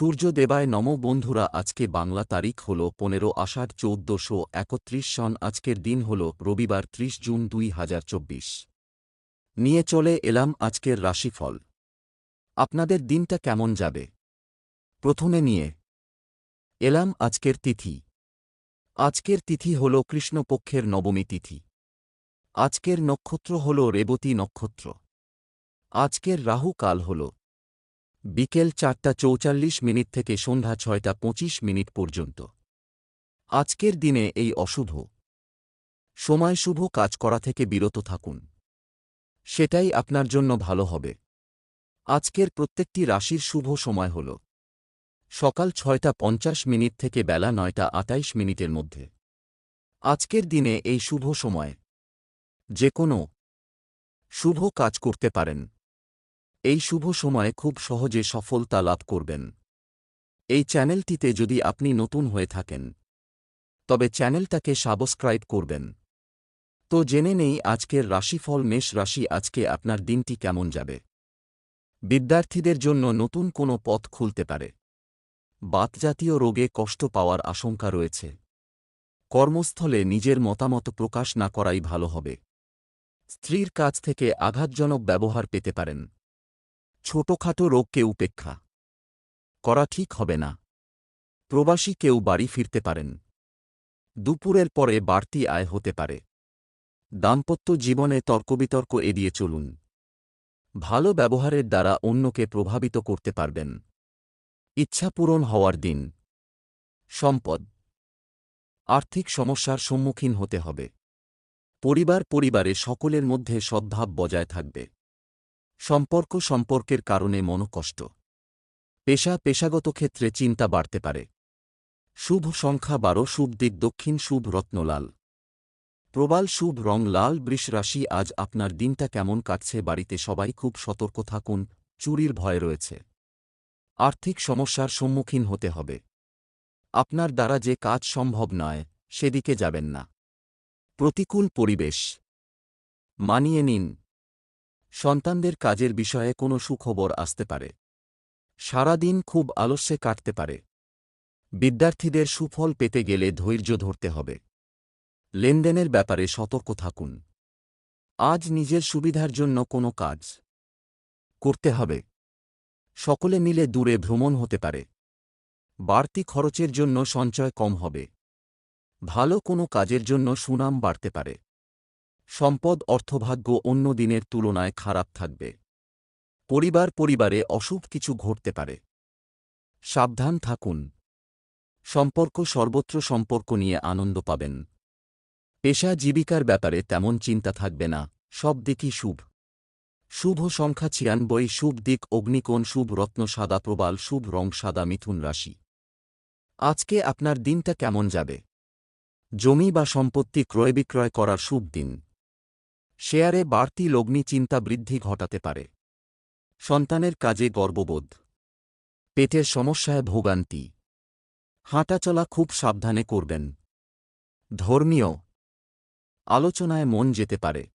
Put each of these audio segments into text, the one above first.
সূর্য দেবায় নম বন্ধুরা, আজকে বাংলা তারিখ হল পনেরো আষাঢ় চৌদ্দশো একত্রিশ সন, আজকের দিন হল রবিবার ত্রিশ জুন দুই হাজার চব্বিশ। নিয়ে চলে এলাম আজকের রাশিফল। আপনাদের দিনটা কেমন যাবে? প্রথমে নিয়ে এলাম আজকের তিথি। আজকের তিথি হল কৃষ্ণপক্ষের নবমী তিথি। আজকের নক্ষত্র হল রেবতী নক্ষত্র। আজকের রাহু কাল হল বিকেল চারটা চৌচাল্লিশ মিনিট থেকে সন্ধ্যা ছয়টা পঁচিশ মিনিট পর্যন্ত। আজকের দিনে এই অশুভ। সময় শুভ কাজ করা থেকে বিরত থাকুন। সেটাই আপনার জন্য ভালো হবে। আজকের প্রত্যেকটি রাশির শুভ সময় হল। সকাল ছয়টা পঞ্চাশ মিনিট থেকে বেলা নয়টা আটাইশ মিনিটের মধ্যে। আজকের দিনে এই শুভ সময়। যে কোনো। শুভ কাজ করতে পারেন। এই শুভ সময়ে খুব সহজে সফলতা লাভ করবেন। এই চ্যানেলটিতে যদি আপনি নতুন হয়ে থাকেন, তবে চ্যানেলটাকে সাবস্ক্রাইব করবেন। তো জেনে নেই আজকের রাশিফল, মেষ রাশি, আজকে আপনার দিনটি কেমন যাবে? বিদ্যার্থীদের জন্য নতুন কোনো পথ খুলতে পারে। বাতজাতীয় রোগে কষ্ট পাওয়ার আশঙ্কা রয়েছে। কর্মস্থলে নিজের মতামত প্রকাশ না করাই ভালো হবে। স্ত্রীর কাছ থেকে আঘাতজনক ব্যবহার পেতে পারেন। ছোটখাটো রোগকে উপেক্ষা করা ঠিক হবে না। প্রবাসী কেউ বাড়ি ফিরতে পারেন। দুপুরের পরে বাড়তি আয় হতে পারে। দাম্পত্য জীবনে তর্কবিতর্ক এড়িয়ে চলুন। ভালো ব্যবহারের দ্বারা অন্যকে প্রভাবিত করতে পারবেন। ইচ্ছা পূরণ হওয়ার দিন। সম্পদ। আর্থিক সমস্যার সম্মুখীন হতে হবে। পরিবার পরিবারে সকলের মধ্যে সদ্ভাব বজায় থাকবে। সম্পর্ক সম্পর্কের কারণে মনকষ্ট। পেশা পেশাগত ক্ষেত্রে চিন্তা বাড়তে পারে। শুভ সংখ্যা বারো, শুভ দিক দক্ষিণ, শুভ রত্নলাল প্রবাল, শুভ রং লাল, বৃষ রাশি, আজ আপনার দিনটা কেমন কাটছে? বাড়িতে সবাই খুব সতর্ক থাকুন, চুরির ভয় রয়েছে। আর্থিক সমস্যার সম্মুখীন হতে হবে। আপনার দ্বারা যে কাজ সম্ভব নয়, সেদিকে যাবেন না। প্রতিকূল পরিবেশ। মানিয়ে নিন। সন্তানদের কাজের বিষয়ে কোনো সুখবর আসতে পারে। সারাদিন খুব আলস্যে কাটতে পারে। বিদ্যার্থীদের সুফল পেতে গেলে ধৈর্য ধরতে হবে। লেনদেনের ব্যাপারে সতর্ক থাকুন। আজ নিজের সুবিধার জন্য কোনো কাজ করতে হবে। সকলে মিলে দূরে ভ্রমণ হতে পারে। বাড়তি খরচের জন্য সঞ্চয় কম হবে। ভালো কোনো কাজের জন্য সুনাম বাড়তে পারে। সম্পদ, অর্থভাগ্য অন্য দিনের তুলনায় খারাপ থাকবে। পরিবার পরিবারে অশুভ কিছু ঘটতে পারে। সাবধান থাকুন। সম্পর্ক সর্বত্র সম্পর্ক নিয়ে আনন্দ পাবেন। পেশা জীবিকার ব্যাপারে তেমন চিন্তা থাকবে না। সব দিকই শুভ। শুভ সংখ্যা ছিয়ানব্বই, শুভ দিক অগ্নিকোণ, শুভ রত্ন সাদা প্রবাল, শুভ রং সাদা মিথুন রাশি। আজকে আপনার দিনটা কেমন যাবে? জমি বা সম্পত্তি ক্রয় বিক্রয় করার শুভ দিন। শেয়ারে বাড়তি লগ্নি চিন্তা বৃদ্ধি ঘটাতে পারে। সন্তানের কাজে গর্ববোধ। পেটের সমস্যায় ভোগান্তি। হাঁটাচলা খুব সাবধানে করবেন। ধর্মীয়। আলোচনায় মন যেতে পারে।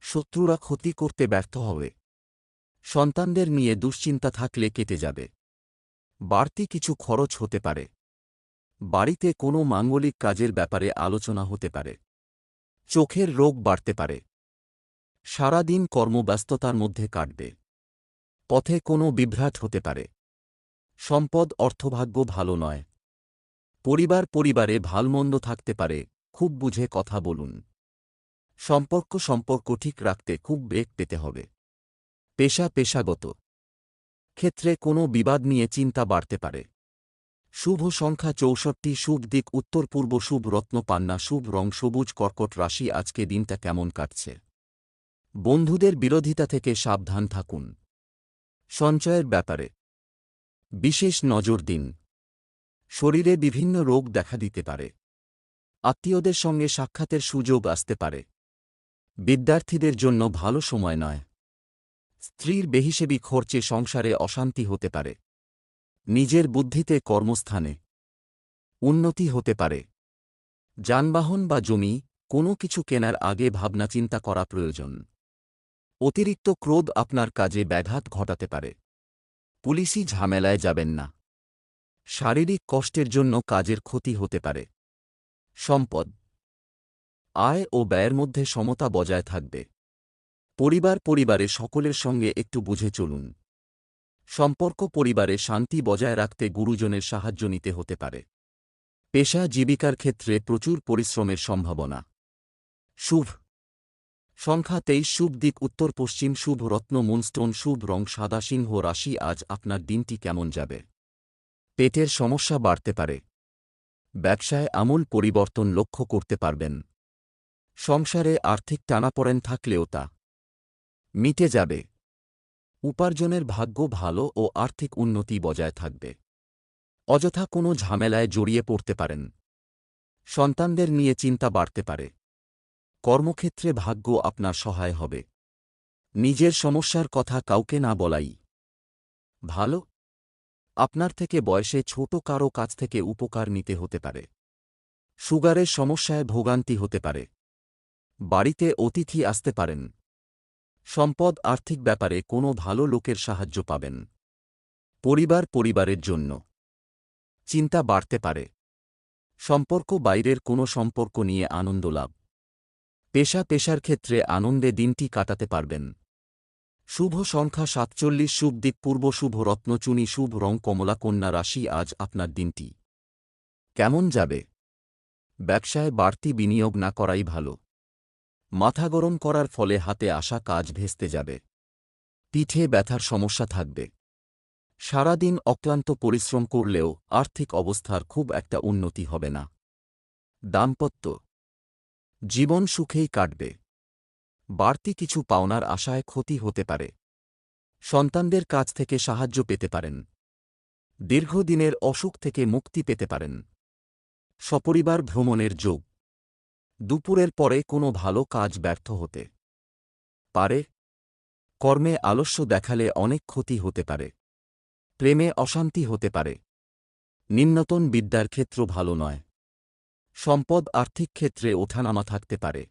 শত্রুরা ক্ষতি করতে ব্যর্থ হবে। সন্তানদের নিয়ে দুশ্চিন্তা থাকলে কেটে যাবে। বাড়তি কিছু খরচ হতে পারে। বাড়িতে কোনো মাঙ্গলিক কাজের ব্যাপারে আলোচনা হতে পারে। চোখের রোগ বাড়তে পারে। সারাদিন কর্মব্যস্ততার মধ্যে কাটবে। পথে কোনো বিভ্রাট হতে পারে। সম্পদ অর্থভাগ্য ভালো নয়। পরিবার পরিবারে ভালমন্দ থাকতে পারে, খুব বুঝে কথা বলুন। সম্পর্ক সম্পর্ক ঠিক রাখতে খুব বেগ পেতে হবে। পেশা পেশাগত। ক্ষেত্রে কোনো বিবাদ নিয়ে চিন্তা বাড়তে পারে। শুভ সংখ্যা চৌষট্টি, শুভ দিক, উত্তর পূর্ব শুভ রত্ন, পান্না, শুভ রং, সবুজ কর্কট রাশি, আজকে দিনটা কেমন কাটছে? বন্ধুদের বিরোধিতা থেকে সাবধান থাকুন। সঞ্চয়ের ব্যাপারে। বিশেষ নজর দিন। শরীরে বিভিন্ন রোগ দেখা দিতে পারে। আত্মীয়দের সঙ্গে সাক্ষাতের সুযোগ আসতে পারে। বিদ্যার্থীদের জন্য ভালো সময় নয়। স্ত্রীর বেহিসেবি খরচে সংসারে অশান্তি হতে পারে। নিজের বুদ্ধিতে কর্মস্থানে উন্নতি হতে পারে। যানবাহন বা জমি, কোনো কিছু কেনার আগে ভাবনা চিন্তা করা প্রয়োজন। অতিরিক্ত ক্রোধ আপনার কাজে ব্যাঘাত ঘটাতে পারে। পুলিশি ঝামেলায় যাবেন না। শারীরিক কষ্টের জন্য কাজের ক্ষতি হতে পারে। সম্পদ। আয় ও ব্যয়ের মধ্যে সমতা বজায় থাকবে। পরিবার পরিবারে সকলের সঙ্গে একটু বুঝে চলুন। সম্পর্ক পরিবারে শান্তি বজায় রাখতে গুরুজনের সাহায্য নিতে হতে পারে। পেশা জীবিকার ক্ষেত্রে প্রচুর পরিশ্রমের সম্ভাবনা। শুভ। সংখ্যা তেইশ শুভ দিক, উত্তর পশ্চিম শুভ রত্ন, মুনস্টোন শুভ রং, সাদা সিংহ রাশি, আজ আপনার দিনটি কেমন যাবে? পেটের সমস্যা বাড়তে পারে। ব্যবসায় আমূল পরিবর্তন লক্ষ্য করতে পারবেন। সংসারে আর্থিক টানাপড়েন থাকলেও তা মিটে যাবে। উপার্জনের ভাগ্য ভালো ও আর্থিক উন্নতি বজায় থাকবে। অযথা কোনো ঝামেলায় জড়িয়ে পড়তে পারেন। সন্তানদের নিয়ে চিন্তা বাড়তে পারে। কর্মক্ষেত্রে ভাগ্য আপনার সহায় হবে। নিজের সমস্যার কথা কাউকে না বলাই। ভালো? আপনার থেকে বয়সে ছোট কারও কাছ থেকে উপকার নিতে হতে পারে। সুগারের সমস্যায় ভোগান্তি হতে পারে। বাড়িতে অতিথি আসতে পারেন। সম্পদ আর্থিক ব্যাপারে কোনো ভালো লোকের সাহায্য পাবেন। পরিবার পরিবারের জন্য। চিন্তা বাড়তে পারে। সম্পর্ক বাইরের কোনো সম্পর্ক নিয়ে আনন্দ লাভ। পেশা পেশার ক্ষেত্রে আনন্দে দিনটি কাটাতে পারবেন। শুভ সংখ্যা সাতচল্লিশ, শুভ দিক পূর্ব, শুভ রত্নচুনি শুভ রং কমলা, কন্যা রাশি আজ আপনার দিনটি। কেমন যাবে? ব্যবসায় বাড়তি বিনিয়োগ না করাই ভালো। মাথা গরম করার ফলে হাতে আসা কাজ ভেস্তে যাবে। পিঠে ব্যথার সমস্যা থাকবে। সারাদিন অক্লান্ত পরিশ্রম করলেও আর্থিক অবস্থার খুব একটা উন্নতি হবে না। দাম্পত্য জীবন সুখেই কাটবে। বাড়তি কিছু পাওনার আশায় ক্ষতি হতে পারে। সন্তানদের কাছ থেকে সাহায্য পেতে পারেন। দীর্ঘদিনের অসুখ থেকে মুক্তি পেতে পারেন। সপরিবার ভ্রমণের যোগ। দুপুরের পরে কোনো ভালো কাজ ব্যর্থ হতে পারে। কর্মে আলস্য দেখালে অনেক ক্ষতি হতে পারে। প্রেমে অশান্তি হতে পারে। নিম্নতন বিদ্যার ক্ষেত্র ভালো নয়। সম্পদ আর্থিক ক্ষেত্রে ওঠানামা থাকতে পারে।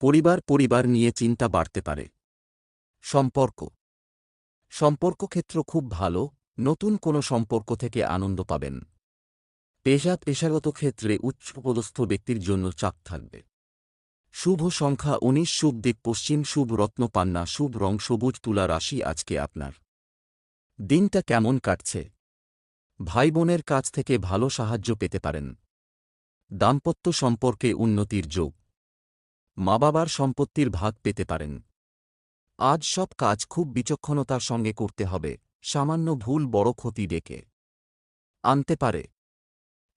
পরিবার পরিবার নিয়ে চিন্তা বাড়তে পারে। সম্পর্ক। সম্পর্ক ক্ষেত্র খুব ভালো, নতুন কোনো সম্পর্ক থেকে আনন্দ পাবেন। পেশা পেশাগত ক্ষেত্রে উচ্চপদস্থ ব্যক্তির জন্য চাপ থাকবে। শুভ সংখ্যা উনিশ, শুভ দিক পশ্চিম, শুভ রত্ন পান্না, শুভ রং সবুজ তুলা রাশি আজকে আপনার। দিনটা কেমন কাটছে? ভাই বোনের কাছ থেকে ভালো সাহায্য পেতে পারেন। দাম্পত্য সম্পর্কে উন্নতির যোগ। মা বাবার সম্পত্তির ভাগ পেতে পারেন। আজ সব কাজ খুব বিচক্ষণতার সঙ্গে করতে হবে, সামান্য ভুল বড় ক্ষতি ডেকে। আনতে পারে।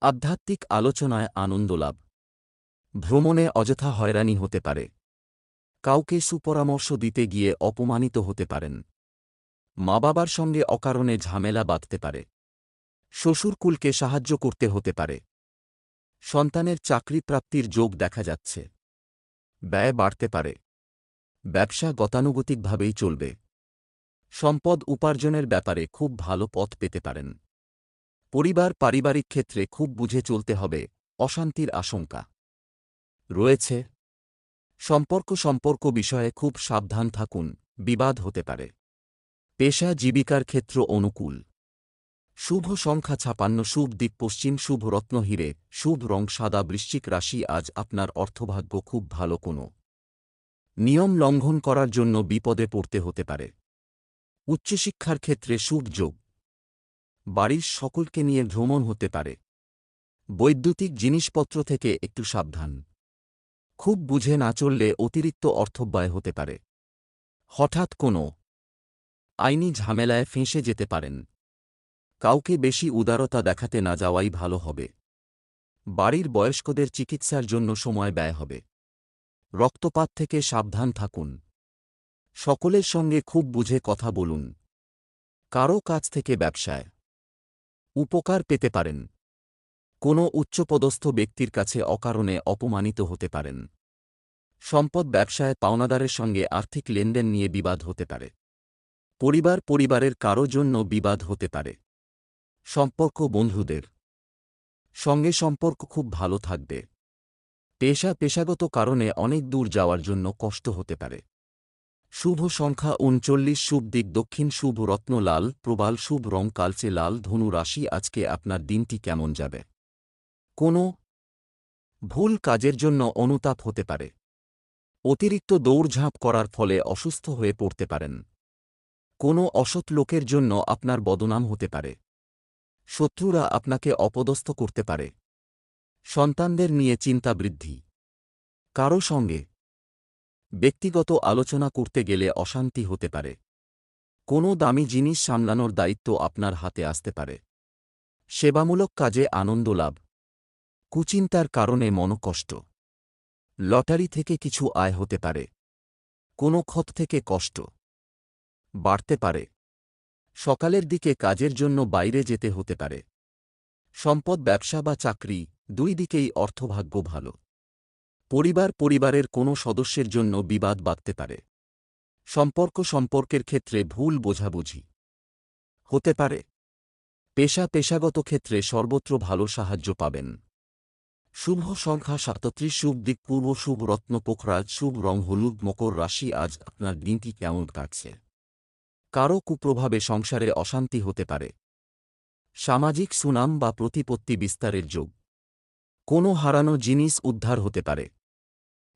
আধ্যাত্মিক আলোচনায় আনন্দ লাভ। ভ্রমণে অযথা হয়রানি হতে পারে। কাউকে সুপরামর্শ দিতে গিয়ে অপমানিত হতে পারেন। মা বাবার সঙ্গে অকারণে ঝামেলা বাঁধতে পারে। শ্বশুরকুলকে সাহায্য করতে হতে পারে। সন্তানের চাকরি প্রাপ্তির যোগ দেখা যাচ্ছে। ব্যয় বাড়তে পারে। ব্যবসা গতানুগতিকভাবেই চলবে। সম্পদ উপার্জনের ব্যাপারে খুব ভালো পথ পেতে পারেন। পরিবার পারিবারিক ক্ষেত্রে খুব বুঝে চলতে হবে, অশান্তির আশঙ্কা। রয়েছে। সম্পর্ক সম্পর্ক বিষয়ে খুব সাবধান থাকুন, বিবাদ হতে পারে। পেশা জীবিকার ক্ষেত্র অনুকূল। শুভ সংখ্যা ছাপান্ন, শুভ দ্বীপ পশ্চিম, শুভ রত্ন হিরে, শুভ রং সাদা, বৃশ্চিক রাশি আজ আপনার অর্থভাগ্য খুব ভালো কোনো। নিয়ম লঙ্ঘন করার জন্য বিপদে পড়তে হতে পারে। উচ্চশিক্ষার ক্ষেত্রে শুভ যোগ। বাড়ির সকলকে নিয়ে ভ্রমণ হতে পারে। বৈদ্যুতিক জিনিসপত্র থেকে একটু সাবধান। খুব বুঝে না চললে অতিরিক্ত অর্থব্যয় হতে পারে। হঠাৎ কোনো আইনি ঝামেলায় ফেঁসে যেতে পারেন। কাউকে বেশি উদারতা দেখাতে না যাওয়াই ভালো হবে। বাড়ির বয়স্কদের চিকিৎসার জন্য সময় ব্যয় হবে। রক্তপাত থেকে সাবধান থাকুন। সকলের সঙ্গে খুব বুঝে কথা বলুন। কারও কাছ থেকে ব্যবসায় উপকার পেতে পারেন। কোনো উচ্চপদস্থ ব্যক্তির কাছে অকারণে অপমানিত হতে পারেন। সম্পদ ব্যবসায় পাওনাদারের সঙ্গে আর্থিক লেনদেন নিয়ে বিবাদ হতে পারে। পরিবার পরিবারের কারও জন্য বিবাদ হতে পারে। সম্পর্ক বন্ধুদের। সঙ্গে সম্পর্ক খুব ভালো থাকবে। পেশা পেশাগত কারণে অনেক দূর যাওয়ার জন্য কষ্ট হতে পারে। শুভ সংখ্যা উনচল্লিশ, শুভ দিক দক্ষিণ, শুভ রত্ন লাল, প্রবাল, শুভ রং কালচে লাল, ধনু রাশি, আজকে আপনার দিনটি কেমন যাবে? কোনো ভুল কাজের জন্য অনুতাপ হতে পারে। অতিরিক্ত দৌড়ঝাঁপ করার ফলে অসুস্থ হয়ে পড়তে পারেন। কোনো অসৎ লোকের জন্য আপনার বদনাম হতে পারে। শত্রুরা আপনাকে অপদস্থ করতে পারে। সন্তানদের নিয়ে চিন্তা বৃদ্ধি। কারও সঙ্গে ব্যক্তিগত আলোচনা করতে গেলে অশান্তি হতে পারে। কোনো দামি জিনিস সামলানোর দায়িত্ব আপনার হাতে আসতে পারে। সেবামূলক কাজে আনন্দ লাভ। কুচিন্তার কারণে মনকষ্ট। লটারি থেকে কিছু আয় হতে পারে। কোনো ক্ষত থেকে কষ্ট বাড়তে পারে। সকালের দিকে কাজের জন্য বাইরে যেতে হতে পারে। সম্পদ, ব্যবসা বা চাকরি, দুই দিকেই অর্থভাগ্য ভালো। পরিবার, পরিবারের কোনো সদস্যের জন্য বিবাদ বাঁধতে পারে। সম্পর্ক, সম্পর্কের ক্ষেত্রে ভুল বোঝাবুঝি হতে পারে। পেশা, পেশাগত ক্ষেত্রে সর্বত্র ভালো সাহায্য পাবেন। শুভ সংখ্যা সাতত্রিশ, শুভ দিক পূর্ব, শুভ রত্ন, পোখরাজ, শুভ রং, হলুদ, মকর রাশি, আজ আপনার দিনটি কেমন কাটছে? কারও কুপ্রভাবে সংসারে অশান্তি হতে পারে। সামাজিক সুনাম বা প্রতিপত্তি বিস্তারের যোগ। কোনো হারানো জিনিস উদ্ধার হতে পারে।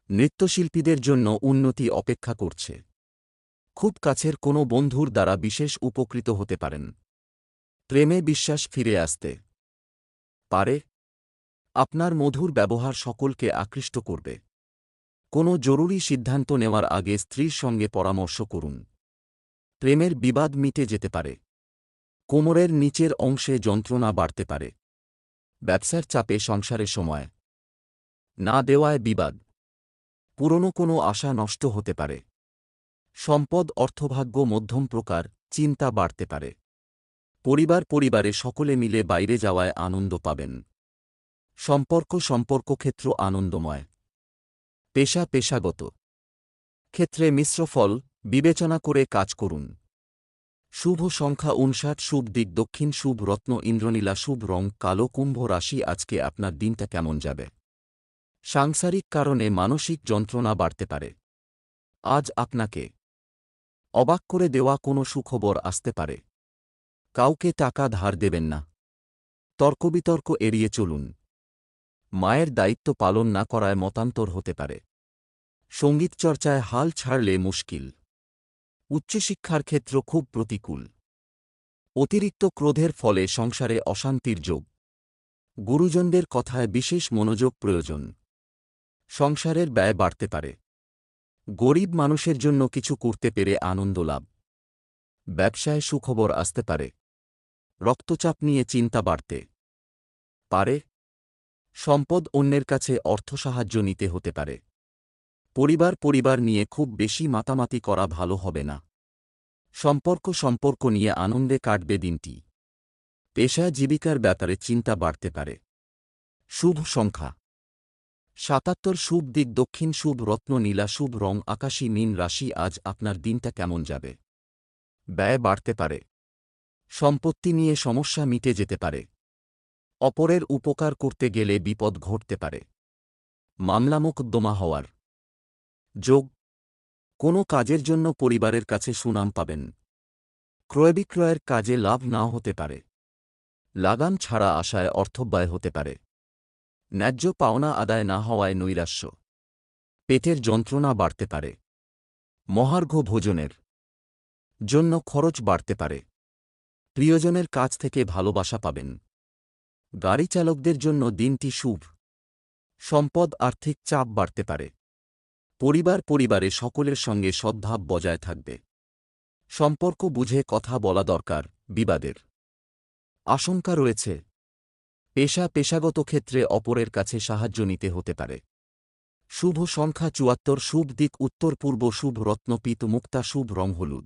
নৃত্যশিল্পীদের জন্য উন্নতি অপেক্ষা করছে। খুব কাছের কোনো বন্ধুর দ্বারা বিশেষ উপকৃত হতে পারেন। প্রেমে বিশ্বাস ফিরে আসতে পারে। আপনার মধুর ব্যবহার সকলকে আকৃষ্ট করবে। কোনো জরুরি সিদ্ধান্ত নেওয়ার আগে স্ত্রীর সঙ্গে পরামর্শ করুন। প্রেমের বিবাদ মিটে যেতে পারে। কোমরের নিচের অংশে যন্ত্রণা বাড়তে পারে। ব্যবসার চাপে সংসারে সময় না দেওয়ায় বিবাদ। পুরনো কোনো আশা নষ্ট হতে পারে। সম্পদ, অর্থভাগ্য, মধ্যম প্রকার চিন্তা বাড়তে পারে। পরিবার পরিবারে সকলে মিলে বাইরে যাওয়ায় আনন্দ পাবেন। সম্পর্ক সম্পর্ক ক্ষেত্র আনন্দময়। পেশা, পেশাগত। ক্ষেত্রে মিশ্র ফল বিবেচনা করে কাজ করুন। শুভ সংখ্যা উনষাট শুভ দিক দক্ষিণ, শুভ রত্ন, ইন্দ্রনীলা, শুভ রং, কালো, কুম্ভ রাশি, আজকে আপনার দিনটা কেমন যাবে? সাংসারিক কারণে মানসিক যন্ত্রণা বাড়তে পারে। আজ আপনাকে অবাক করে দেওয়া কোনো সুখবর আসতে পারে। কাউকে টাকা ধার দেবেন না। তর্কবিতর্ক এড়িয়ে চলুন। মায়ের দায়িত্ব পালন না করায় মতান্তর হতে পারে। সংগীত চর্চায় হাল ছাড়লে মুশকিল। উচ্চশিক্ষার ক্ষেত্র খুব প্রতিকূল। অতিরিক্ত ক্রোধের ফলে সংসারে অশান্তির যোগ। গুরুজনদের কথায় বিশেষ মনোযোগ প্রয়োজন। সংসারের ব্যয় বাড়তে পারে। গরিব মানুষের জন্য কিছু করতে পেরে আনন্দ লাভ। ব্যবসায় সুখবর আসতে পারে। রক্তচাপ নিয়ে চিন্তা বাড়তে পারে। সম্পদ অন্যের কাছে অর্থ সাহায্য নিতে হতে পারে। পরিবার পরিবার নিয়ে খুব বেশি মাতামাতি করা ভালো হবে না। সম্পর্ক সম্পর্ক নিয়ে আনন্দে কাটবে দিনটি। পেশা জীবিকার ব্যাপারে চিন্তা বাড়তে পারে। শুভ সংখ্যা। সাতাত্তর শুভ দিক, দক্ষিণ শুভ রত্ন, নীলা শুভ রং, আকাশী মীন রাশি, আজ আপনার দিনটা কেমন যাবে? ব্যয় বাড়তে পারে। সম্পত্তি নিয়ে সমস্যা মিটে যেতে পারে। অপরের উপকার করতে গেলে বিপদ ঘটতে পারে। মামলা মোকদ্দমা হওয়ার। যোগ। কোনো কাজের জন্য পরিবারের কাছে সুনাম পাবেন। ক্রয়বিক্রয়ের কাজে লাভ নাও হতে পারে। লাগান ছাড়া আশায় অর্থব্যয় হতে পারে। ন্যায্য পাওনা আদায় না হওয়ায় নৈরাশ্য। পেটের যন্ত্রণা বাড়তে পারে। মহার্ঘ ভোজনের জন্য খরচ বাড়তে পারে। প্রিয়জনের কাছ থেকে ভালোবাসা পাবেন। গাড়ি চালকদের জন্য দিনটি শুভ। সম্পদ আর্থিক চাপ বাড়তে পারে। পরিবার পরিবারে সকলের সঙ্গে সদ্ভাব বজায় থাকবে। সম্পর্ক বুঝে কথা বলা দরকার, বিবাদের। আশঙ্কা রয়েছে। পেশা পেশাগত ক্ষেত্রে অপরের কাছে সাহায্য নিতে হতে পারে। শুভ সংখ্যা চুয়াত্তর, শুভ দিক উত্তর পূর্ব, শুভ রত্নপিত মুক্তা, শুভ রং হলুদ।